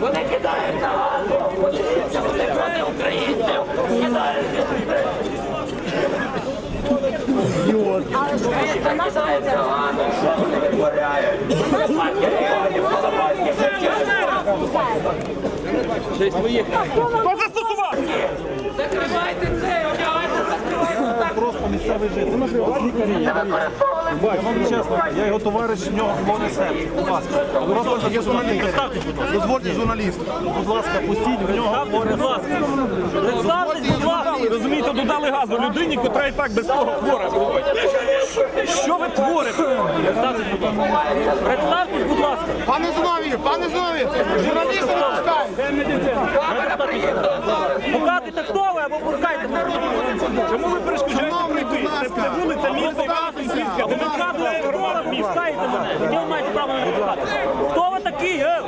Вони кидають на газу, подивіться, вони проти українців кидають. Кидають на газу, що вони витворяють. Це, закривайте. Просто місцевий житель. Я вам чесно, я його товариш, в нього хворе серце. Будь ласка. Просто є журналіст. Дозвольте журналіст. Будь ласка, пустіть, в нього хворе Будь ласка. Представтесь, будь ласка. Розумієте, додали газу людині, котра і так без того хвора. Що ви творите? Представтесь, будь ласка. Представтесь, будь ласка. Пане Зиновій, пане Зиновій, журналісти не пускають. Показуйте, хто ви, або пускайте. Чому ви перешкоджаєте Шановний, пройти? будь Це, ласка. це вулиця міста Івано-Франківська, де ми крадли корона, містаєте мене. Яке ви маєте право мене пускати? Хто ви такі, е?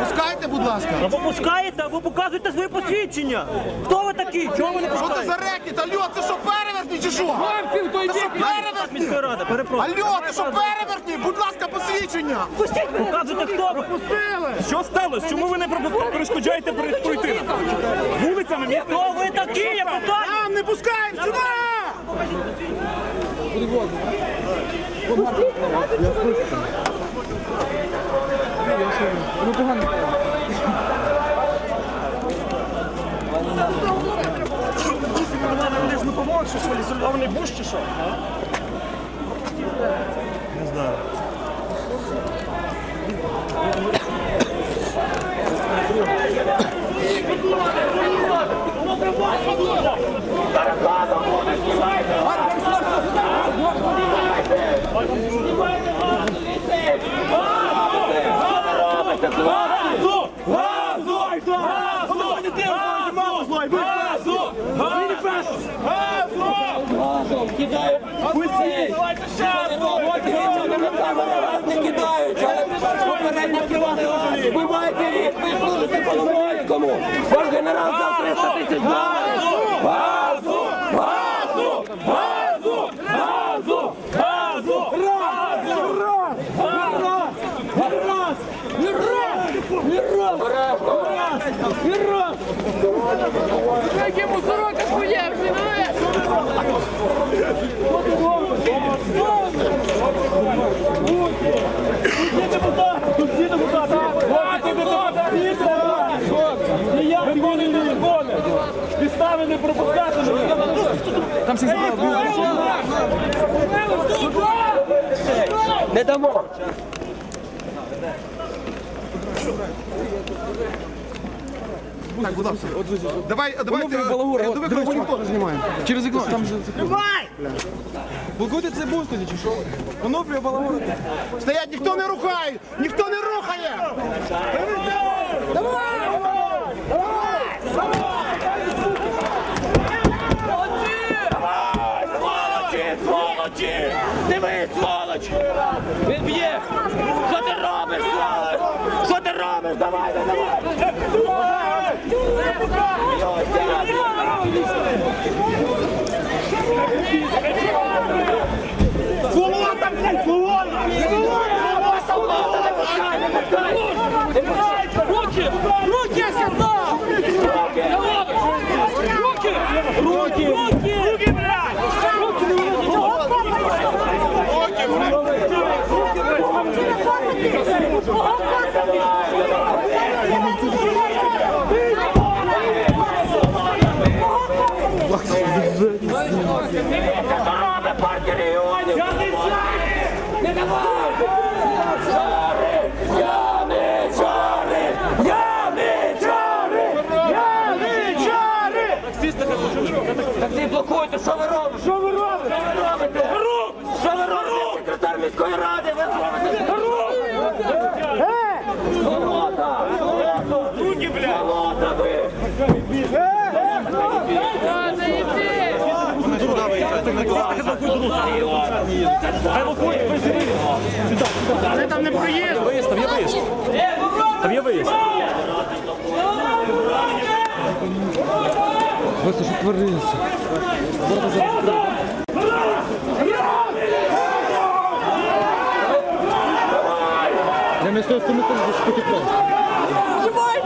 Пускайте, будь ласка. Або пускаєте, або показуйте свої посвідчення. Хто ви такі? Чого ви не Що це пускаєте? за рекет? Алло, це що перевертні чи що? Хлопці, то Це що перевертні? Міської ради, перепрошую. Алло, це що перевертні? Будь ласка, посвідчення. Показуйте, хто ви. Що сталося? Чому ви не пропу- перешкоджаєте перед- пройти? Вулицями міста? Хто ви такі? Я питаю. Нам не пускають сюди! Вони ж не помогли, що свої зольований буш чи що? Газу! Газу! Газу! Газу! Газу! Газу! кидають. Давайте ще разу! Не кидають, але попередньо кидали. Ви маєте рік, ви служите Коломойському. Ваш генерал взяв 300 тисяч доларів. Газу! Газу! Газу! Газу! Газу! Які мусороки закони! Підстави не пропускати! Там всі Не дамо. Так, будь ласка. Давай, давайте. До виключення теж знімаємо. Через вікно. Там же Блокуйте цей буст тоді, чи що? Онуфрія балагура. Стоять, ніхто не рухає! Ніхто не рухає! Сволочі, сволочі! Дивись, сволоч! Він б'є! Що ти робиш, сволоч? Що ти робиш? Давай, давай! Йой, Робить партія регіонів! Не давай! Чари! Яничари! Яничари! Яничари! Так ти блокуйте, що ви робите? Що ви робите? Що ви робите? Що ви робите? Секретар міської ради, ви робите? Сволота! Руки, блядь! Сволота ви! Хай виходять, присіди! Сюди! Там не проїзд! Виїзд, там є виїзд! Там є виїзд! Ось що твориться. Я місто з тими теж потекло. Знімай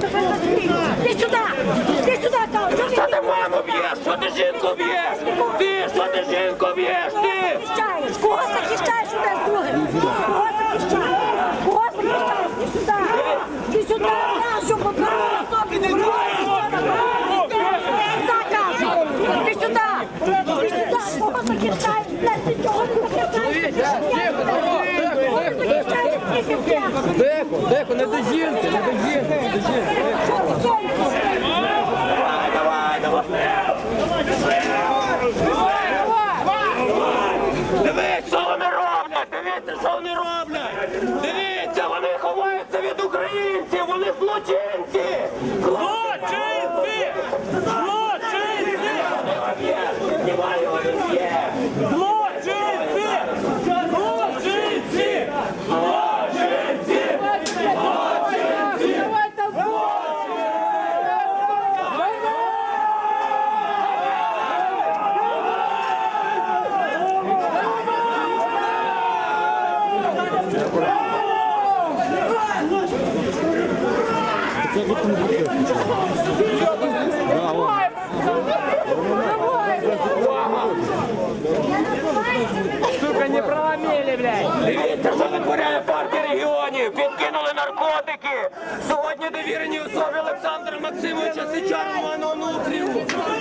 Ти сюди! Ти сюди, кажу! Ти маму б'єш? Що ти жінку б'єш? Ти, що ти жінку б'єш? Ти! захищаєш? Кого захищаєш у нас друге? Кого захищаєш? Кого захищаєш? Ти сюди! Ти сюди, нашу поправу тобі не Ти сюди! Ти сюди! Кого захищаєш? Ти чого не захищаєш? Деко, не до жінки, не до жінки, не до жінки. Що ти робиш? Давай, давай, Дивіться, що вони роблять! Дивіться, що вони роблять! Дивіться, вони ховаються від українців! Вони злочинці! Злочинці! Злочинці він є! Злочинці! Злочинці! Сука, не проломили, блядь. Дивіться, що витворяє партія! Підкинули наркотики! Сьогодні довірені особи Олександра Максимовича Сичар Роману Онуфрію!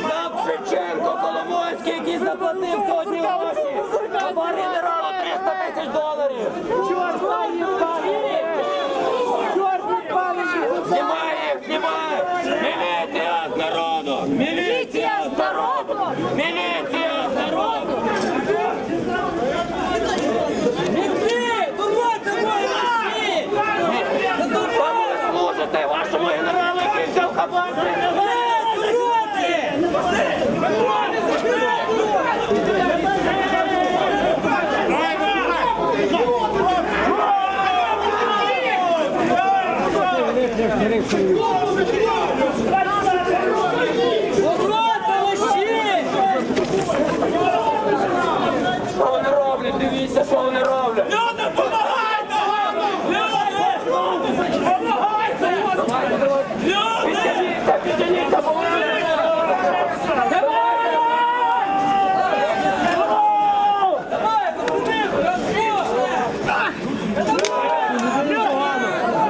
Сам Шевченко Коломойський, який заплатив сьогодні гроші! Хабар генералу 300 тисяч доларів! Знімай їх, знімай! Міліція з народу! Міліція з народу! Міліція з народу! Кому ви служите? Вашому генералу, який взяв хабар? Що вони роблять? Дивіться, що вони роблять! Люди, помагайте! Люди! Помагайте! Люди! Підтягніться, підтягніться, помагайте!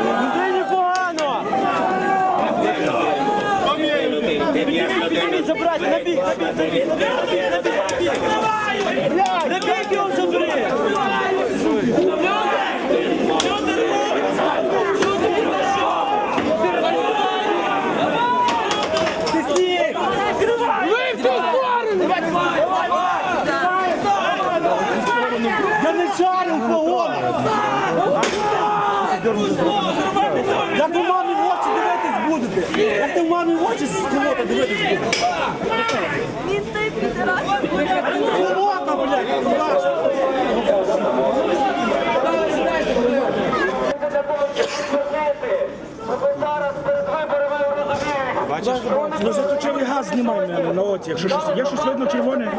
Людині погано. Ти б'єш людину! Забрати, набіг, набіг, набіг, набіг, набіг, набіг. Набіг його забери. Ти стій. Я не шарю погоду. Як ви мамі в очі дивитись будете? Як ти в мамі в очі з дивитись будете? Він той підраз. Свобода, блядь, виборами. Ну заточили газ знімай мене на оці. Якщо щось, є щось видно червоне,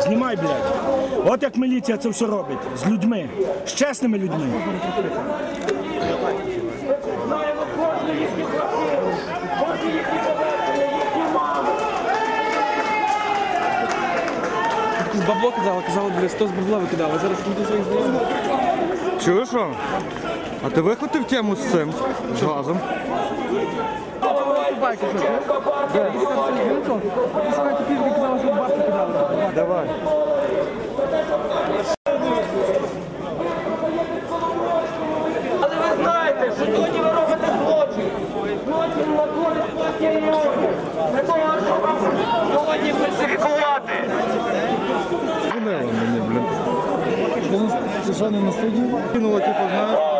знімай, блядь. От як міліція це все робить. З людьми. З чесними людьми. Бабло казали, казали, блядь, 100 з бабла викидали. Зараз люди своїх знайомих. Чуєш що? А ти вихватив тему з цим? З газом? Давай. Але ви знаєте, що сьогодні ви робите злочин. Злочин на користь партії регіонів. Для того, щоб вас сьогодні фальсифікувати. Що, не на студії? Кинула, типу, знаєш,